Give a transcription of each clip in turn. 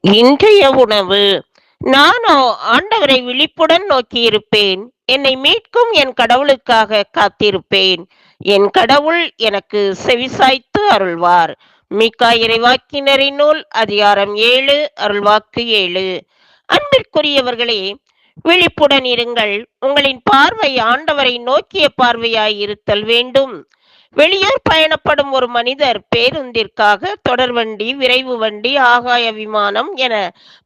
இன்றைய உணவு. நானோ ஆண்டவரை விழிப்புடன் நோக்கியிருப்பேன். என்னை மீட்கும் என் கடவுளுக்காக காத்திருப்பேன். என் கடவுள் எனக்கு செவிசாய்த்து அருள்வார். மிக்கா இறைவாக்கினரின் நூல் அதிகாரம் ஏழு அருள்வாக்கு ஏழு. அன்பிற்குரியவர்களே விழிப்புடன் இருங்கள். உங்களின் பார்வை ஆண்டவரை நோக்கிய பார்வையாய் இருத்தல் வேண்டும். வெளியூர் பயணப்படும் ஒரு மனிதர் பேருந்திற்காக தொடர் வண்டி விரைவு வண்டி ஆகாய விமானம் என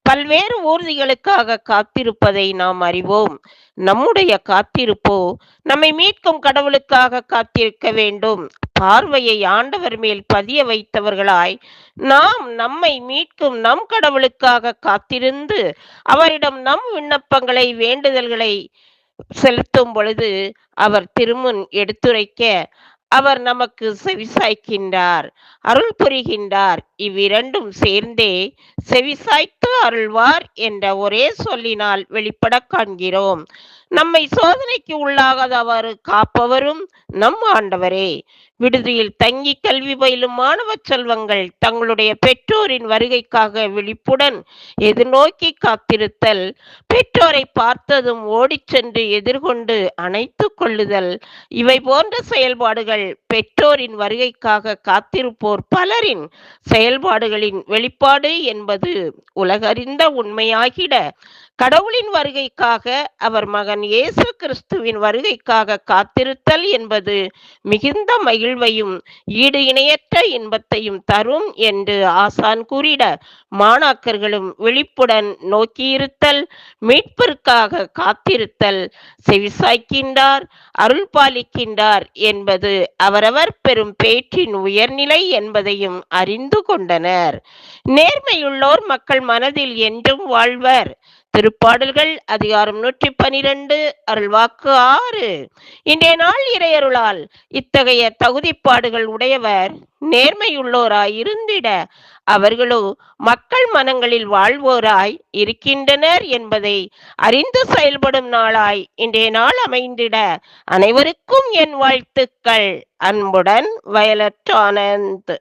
பல்வேறு ஊர்திகளுக்காக காத்திருப்பதை நாம் அறிவோம். நம்முடைய காத்திருப்போ நம்மை மீட்கும் கடவுளுக்காக காத்திருக்க வேண்டும். பார்வையை ஆண்டவர் மேல் பதிய வைத்தவர்களாய் நாம் நம்மை மீட்கும் நம் கடவுளுக்காக காத்திருந்து அவரிடம் நம் விண்ணப்பங்களை வேண்டுதல்களை செலுத்தும் பொழுது அவர் திருமுன் எடுத்துரைக்க அவர் நமக்கு செவிசாய்க்கின்றார் அருள் புரிகின்றார். இவ்விரண்டும் சேர்ந்தே செவிசாய்த்து அருள்வார் என்ற ஒரே சொல்லினால் வெளிப்பட காண்கிறோம். நம்மை சோதனைக்கு உள்ளாகாதவாறு காப்பவரும் நம் ஆண்டவரே. விடுதியில் தங்கி கல்வி பயிலும் மாணவ செல்வங்கள் தங்களுடைய பெற்றோரின் வருகைக்காக விழிப்புடன் எதிர்நோக்கி காத்திருத்தல் பெற்றோரை பார்த்ததும் ஓடிச் சென்று எதிர்கொண்டு அணைத்து கொள்ளுதல் இவை போன்ற செயல்பாடுகள் பெற்றோரின் வருகைக்காக காத்திருப்போர் பலரின் செயல் செயல்பாடுகளின் வெளிப்பாடு என்பது உலகறிந்த உண்மையாகிட கடவுளின் வருகைக்காக அவர் மகன் இயேசு கிறிஸ்துவின் வருகைக்காக காத்திருத்தல் என்பது மிகுந்த மகிழ்வையும் ஈடு இணையற்ற இன்பத்தையும் தரும் என்று ஆசான் கூறிட மாணாக்கர்களும் விழிப்புடன் நோக்கியிருத்தல் மீட்பிற்காக காத்திருத்தல் செவிசாய்க்கின்றார் அருள் பாலிக்கின்றார் என்பது அவரவர் பெறும் பேற்றின் உயர்நிலை என்பதையும் அறிந்து கொண்டனர். நேர்மையுள்ளோர் மக்கள் மனதில் என்றும் வாழ்வர். திருப்பாடல்கள் அதிகாரம் நூற்றி பனிரெண்டு அருள்வாக்கு ஆறு. இன்றைய நாள் இறையருளால் இத்தகைய தகுதிப்பாடுகள் உடையவர் நேர்மையுள்ளோராய் இருந்திட. அவர்களோ மக்கள் மனங்களில் வாழ்வோராய் இருக்கின்றனர் என்பதை அறிந்து செயல்படும் நாளாய் இன்றைய நாள் அமைந்திட. அனைவருக்கும் என் வாழ்த்துக்கள். அன்புடன் வயலட் ஆனந்த்.